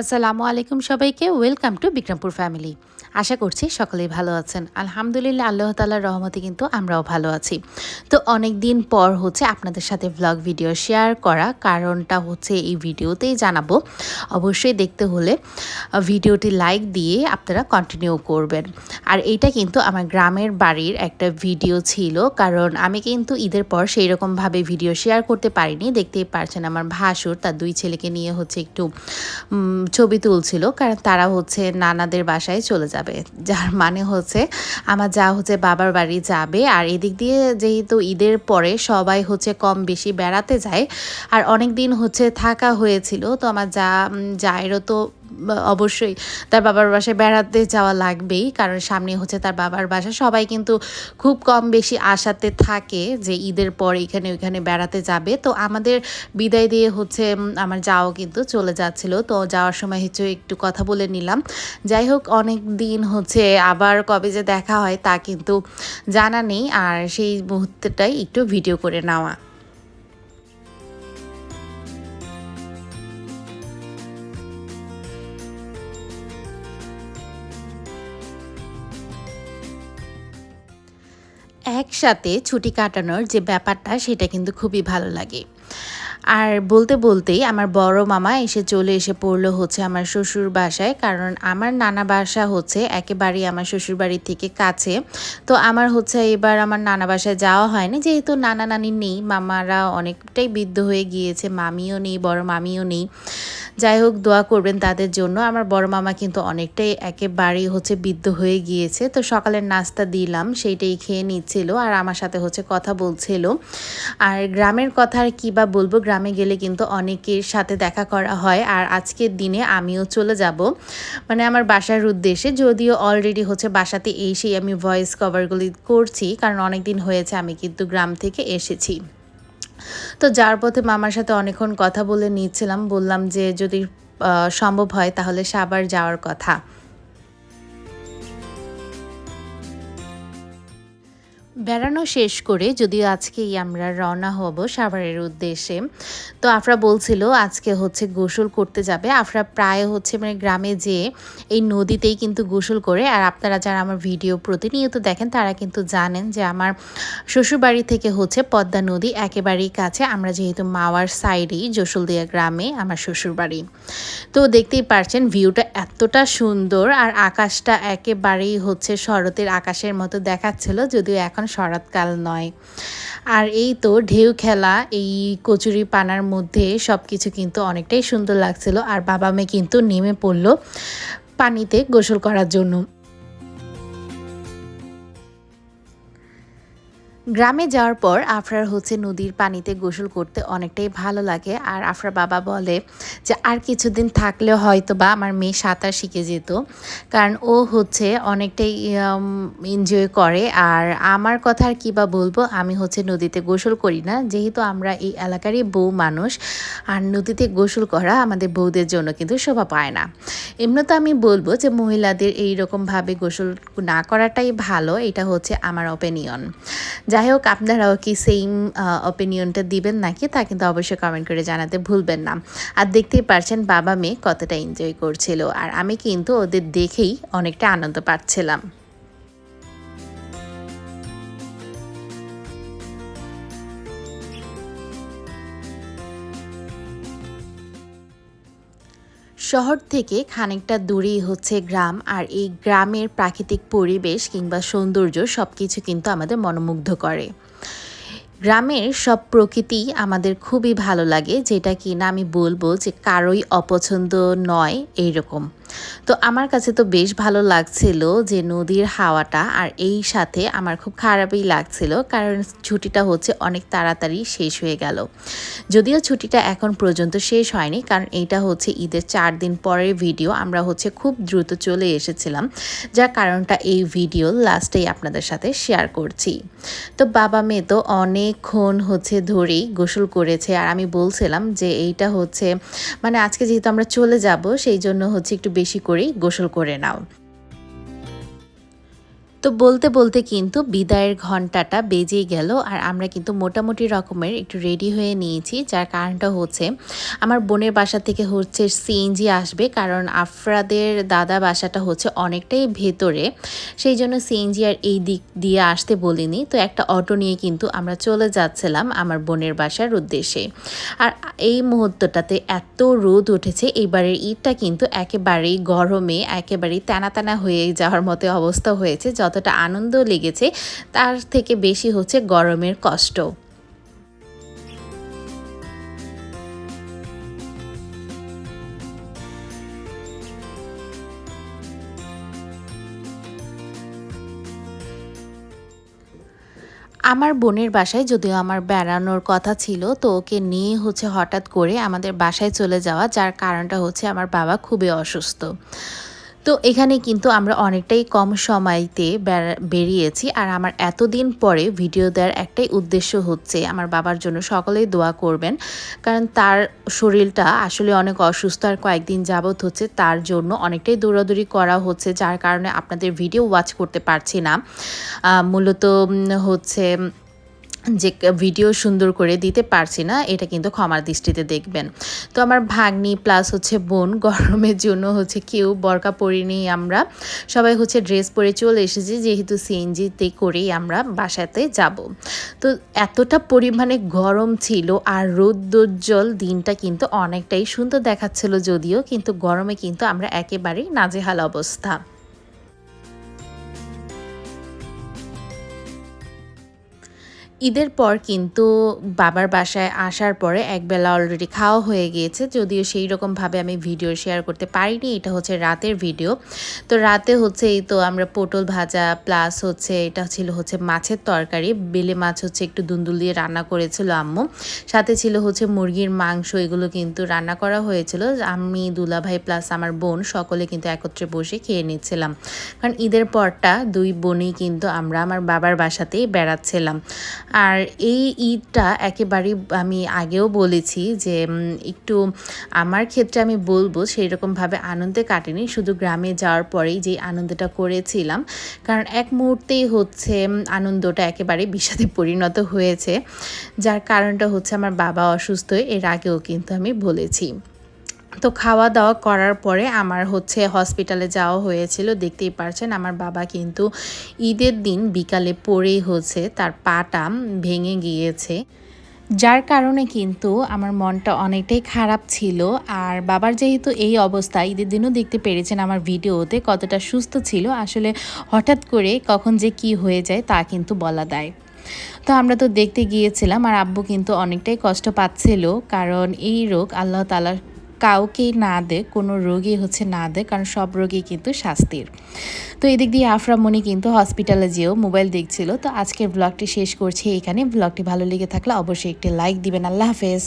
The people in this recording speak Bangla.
আসসালামু আলাইকুম সবাইকে। ওয়েলকাম টু বিক্রমপুর ফ্যামিলি আশা করছি সকলেই ভালো আছেন। আলহামদুলিল্লাহ, আল্লাহ তালার রহমতে কিন্তু আমরাও ভালো আছি। তো অনেক দিন পর হচ্ছে আপনাদের সাথে ভ্লগ ভিডিও শেয়ার করা। কারণটা হচ্ছে এই ভিডিওতেই জানাব। অবশ্যই দেখতে হলে ভিডিওটি লাইক দিয়ে আপনারা কন্টিনিউ করবেন। আর এইটা কিন্তু আমার গ্রামের বাড়ির একটা ভিডিও ছিল। কারণ আমি কিন্তু ঈদের পর সেই রকমভাবে ভিডিও শেয়ার করতে পারিনি। দেখতেই পারছেন আমার ভাসুর, তার দুই ছেলেকে নিয়ে হচ্ছে একটু ছবি তুলছিল, কারণ তারা হচ্ছে নানাদের বাসায় চলে যাবে। যার মানে হচ্ছে আমার যা হচ্ছে বাবার বাড়ি যাবে, আর এদিক দিয়ে যেহেতু ঈদের পরে সবাই হচ্ছে কম বেশি বেড়াতে যায়, আর অনেক দিন হচ্ছে থাকা হয়েছিল, তো আমার যা যায়েরও তো অবশ্যই তার বাবার বাসায় বেড়াতে যাওয়া লাগবেই, কারণ সামনে হচ্ছে তার বাবার বাসা। সবাই কিন্তু খুব কম বেশি আশাতে থাকে যে ঈদের পর এখানে ওইখানে বেড়াতে যাবে। তো আমাদের বিদায় দিয়ে হচ্ছে আমার যাও কিন্তু চলে যাচ্ছিল। তো যাওয়ার সময় হচ্ছে একটু কথা বলে নিলাম। যাই হোক, অনেক দিন হচ্ছে আবার কবে যে দেখা হয় তা কিন্তু জানা নেই। আর সেই মুহূর্তটাই একটু ভিডিও করে নেওয়া। একসাথে ছুটি কাটানোর যে ব্যাপারটা, সেটা কিন্তু খুবই ভালো লাগে। আর বলতে বলতেই আমার বড় মামা এসে চলে এসে পড়ল হচ্ছে আমার শ্বশুর বাসায়, কারণ আমার নানা বাসা হচ্ছে একেবারেই আমার শ্বশুর বাড়ির থেকে কাছে। তো আমার হচ্ছে এবার আমার নানা বাসায় যাওয়া হয়নি, যেহেতু নানা নানি নেই, মামারা অনেকটাই বৃদ্ধ হয়ে গিয়েছে, মামিও নেই, বড় মামিও নেই। যাই হোক, দোয়া করবেন তাদের জন্য। আমার বড় মামা কিন্তু অনেকটাই একেবারেই হচ্ছে বৃদ্ধ হয়ে গিয়েছে। তো সকালের নাস্তা দিলাম, সেইটাই খেয়ে নিচ্ছিল আর আমার সাথে হচ্ছে কথা বলছিল। আর গ্রামের কথা আর কী বা বলব, গ্রামে গেলে কিন্তু অনেকের সাথে দেখা করা হয়। আর আজকের দিনে আমিও চলে যাব। মানে আমার বাসার উদ্দেশ্যে, যদিও অলরেডি হচ্ছে বাসাতে এসেই আমি ভয়েস কভারগুলি করছি, কারণ অনেক দিন হয়েছে আমি কিন্তু গ্রাম থেকে এসেছি। তো যার পথে মামার সাথে অনেকক্ষণ কথা বলে নিয়েছিলাম বললাম যে যদি সম্ভব হয় তাহলে সাবার যাওয়ার কথা। বেড়ানো শেষ করে যদিও আজকেই আমরা রওনা হব সাভারের উদ্দেশ্যে, তো আফরা বলছিল আজকে হচ্ছে গোসল করতে যাবে। আফরা প্রায় হচ্ছে মানে গ্রামে যেয়ে এই নদীতেই কিন্তু গোসল করে। আর আপনারা যারা আমার ভিডিও প্রতিনিয়ত দেখেন, তারা কিন্তু জানেন যে আমার শ্বশুরবাড়ি থেকে হচ্ছে পদ্মা নদী একেবারেই কাছে। আমরা যেহেতু মাওয়ার সাইডেই যশোলদিয়া গ্রামে আমার শ্বশুরবাড়ি। তো দেখতেই পারছেন ভিউটা এতটা সুন্দর, আর আকাশটা একেবারেই হচ্ছে শরতের আকাশের মতো দেখাচ্ছিল, যদিও এখন শরৎকাল নয়। আর এই তো ঢেউ খেলা, এই কচুরি পানার মধ্যে সব কিছু কিন্তু অনেকটাই সুন্দর লাগছিল। আর বাবা মেয়ে কিন্তু নেমে পড়ল পানিতে গোসল করার জন্য। গ্রামে যাওয়ার পর আফরার হচ্ছে নদীর পানিতে গোসল করতে অনেকটাই ভালো লাগে। আর আফরার বাবা বলে যে, আর কিছুদিন থাকলে হয়তো বা আমার মেয়ে সাঁতার শিখে যেত। কারণ ও হচ্ছে অনেকটাই এনজয় করে। আর আমার কথা আর কী বা বলব, আমি হচ্ছে নদীতে গোসল করি না। যেহেতু আমরা এই এলাকারই বউ মানুষ, আর নদীতে গোসল করা আমাদের বউদের জন্য কিন্তু শোভা পায় না। এমনি তো আমি বলব যে, মহিলাদের এই রকমভাবে গোসল না করাটাই ভালো। এটা হচ্ছে আমার অপিনিয়ন যাই হোক আপনারাও কি সেম অপিনিয়নটা দিবেন নাকি তা কিন্তু অবশ্যই কমেন্ট করে জানাতে ভুলবেন না। আর দেখতেই পারছেন বাবা মেয়ে কতটা এনজয় করছিল। আর আমি কিন্তু ওদের দেখেই অনেকটা আনন্দ পাচ্ছিলাম। শহর থেকে খানিকটা দূরেই হচ্ছে গ্রাম, আর এই গ্রামের প্রাকৃতিক পরিবেশ কিংবা সৌন্দর্য সব কিছু কিন্তু আমাদের মনোমুগ্ধ করে। গ্রামের সব প্রকৃতি আমাদের খুবই ভালো লাগে, যেটা কি না আমি বলব যে কারোই অপছন্দ নয় এইরকম। তো আমার কাছে তো বেশ ভালো লাগছিল যে নদীর হাওয়াটা আর এই সাথে আমার খুব খারাপই লাগছিল কারণ ছুটিটা হচ্ছে অনেক তাড়াতাড়ি শেষ হয়ে গেল। যদিও ছুটিটা এখন পর্যন্ত শেষ হয়নি কারণ এইটা হচ্ছে ঈদের চার দিন পরের ভিডিও, আমরা হচ্ছে খুব দ্রুত চলে এসেছিলাম, যার কারণটা এই ভিডিও লাস্টেই আপনাদের সাথে শেয়ার করছি। তো বাবা মেয়ে তো অনেকক্ষণ হচ্ছে ধরেই গোসল করেছে আর আমি বলছিলাম যে এইটা হচ্ছে মানে আজকে যেহেতু আমরা চলে যাব, সেই জন্য হচ্ছে একটু বেশি করে গোসল করে নাও। তো বলতে বলতে কিন্তু বিদায়ের ঘন্টাটা বেজেই গেল আর আমরা কিন্তু মোটামুটি রকমের একটু রেডি হয়ে নিয়েছি। যার কারণটা হচ্ছে, আমার বোনের বাসা থেকে হচ্ছে সিএনজি আসবে কারণ আফরাদের দাদা বাসাটা হচ্ছে অনেকটাই ভেতরে। সেই জন্য সিএনজি আর এই দিক দিয়ে আসতে বলিনি। তো একটা অটো নিয়ে কিন্তু আমরা চলে যাচ্ছিলাম আমার বোনের বাসার উদ্দেশ্যে। আর এই মুহূর্তটাতে এত রোদ উঠেছে, এবারের ঈদটা কিন্তু একেবারেই গরমে, একেবারেই টানা টানা হয়ে যাওয়ার মতো অবস্থা হয়েছে। যতটা আনন্দ লেগেছে, তার থেকে বেশি হচ্ছে গরমের কষ্ট। আমার বোনের বাসায় যদিও আমার বেড়ানোর কথা ছিল, তো ওকে নিয়ে হচ্ছে হঠাৎ করে আমাদের বাসায় চলে যাওয়া, যার কারণটা হচ্ছে আমার বাবা খুবই অসুস্থ। তো এখানে কিন্তু আমরা অনেকটাই কম সময়তে বেরিয়েছি আর আমার এতদিন পরে ভিডিও দেওয়ার একটাই উদ্দেশ্য হচ্ছে আমার বাবার জন্য সকলেই দোয়া করবেন। কারণ তার শরীরটা আসলে অনেক অসুস্থ আর কয়েকদিন যাবৎ হচ্ছে তার জন্য অনেকটাই দৌড়াদৌড়ি করা হচ্ছে, যার কারণে আপনাদের ভিডিও ওয়াচ করতে পারছি না। মূলত হচ্ছে যে ভিডিও সুন্দর করে দিতে পারছি না, এটা কিন্তু ক্ষমার দৃষ্টিতে দেখবেন। তো আমার ভাগ্নি প্লাস হচ্ছে বোন, গরমের জন্য হচ্ছে কেউ বরকা পরিনি আমরা। সবাই হচ্ছে ড্রেস পরে চলে এসেছি, যেহেতু সিএনজিতে করেই আমরা বাসাতে যাব। তো এতটা পরিমাণে গরম ছিল আর রৌদ্রোজ্জ্বল দিনটা কিন্তু অনেকটাই সুন্দর দেখাচ্ছিল যদিও, কিন্তু গরমে কিন্তু আমরা একেবারেই নাজেহাল অবস্থা। ঈদের পর কিন্তু বাবার বাসায় আসার পরে একবেলা অলরেডি খাওয়া হয়ে গিয়েছে, যদিও সেই রকমভাবে আমি ভিডিও শেয়ার করতে পারিনি, এটা হচ্ছে রাতের ভিডিও তো রাতে হচ্ছে এই তো আমরা পটল ভাজা প্লাস হচ্ছে এটা ছিল হচ্ছে মাছের তরকারি, বেলে মাছ হচ্ছে একটু দুন্দুল দিয়ে রান্না করেছিল আম্মু। সাথে ছিল হচ্ছে মুরগির মাংস, এগুলো কিন্তু রান্না করা হয়েছিল। আমি, দুলাভাই প্লাস আমার বোন সকলে কিন্তু একত্রে বসে খেয়ে নিচ্ছিলাম। কারণ ঈদের পরটা দুই বোনই কিন্তু আমরা আমার বাবার বাসাতেই বেড়াচ্ছিলাম। আর এই ঈদটা একেবারেই আমি আগেও বলেছি যে একটু আমার ক্ষেত্রে আমি বলব সেই রকমভাবে আনন্দে কাটেনি। শুধু গ্রামে যাওয়ার পরেই যে আনন্দটা করেছিলাম, কারণ এক মুহূর্তেই হচ্ছে আনন্দটা একেবারে বিষাদে পরিণত হয়েছে। যার কারণটা হচ্ছে আমার বাবা অসুস্থ, এর আগেও কিন্তু আমি বলেছি। তো খাওয়া দাওয়া করার পরে আমার হচ্ছে হসপিটালে যাওয়া হয়েছিল। দেখতেই পারছেন আমার বাবা কিন্তু ঈদের দিন বিকালে পড়েই হচ্ছে, তার পাটা ভেঙে গিয়েছে। যার কারণে কিন্তু আমার মনটা অনেকটাই খারাপ ছিল। আর বাবার যেহেতু এই অবস্থা, ঈদের দিনও দেখতে পেরেছেন আমার ভিডিওতে কতটা সুস্থ ছিল, আসলে হঠাৎ করে কখন যে কি হয়ে যায় তা কিন্তু বলা দেয়। তো আমরা তো দেখতে গিয়েছিলাম, আর আব্বু কিন্তু অনেকটাই কষ্ট পাচ্ছিল, কারণ এই রোগ আল্লাহ তালা কাউকেই না দে, কোনো রোগী হচ্ছে না দে, কারণ সব রোগী কিন্তু শাস্তির। তো এদিক দিয়ে আফরামণি কিন্তু হসপিটালে যেও মোবাইল দেখছিল। তো আজকের ব্লগটি শেষ করছি এখানে। ব্লগটি ভালো লেগে থাকলে অবশ্যই একটি লাইক দিবেন। আল্লাহ হাফেজ।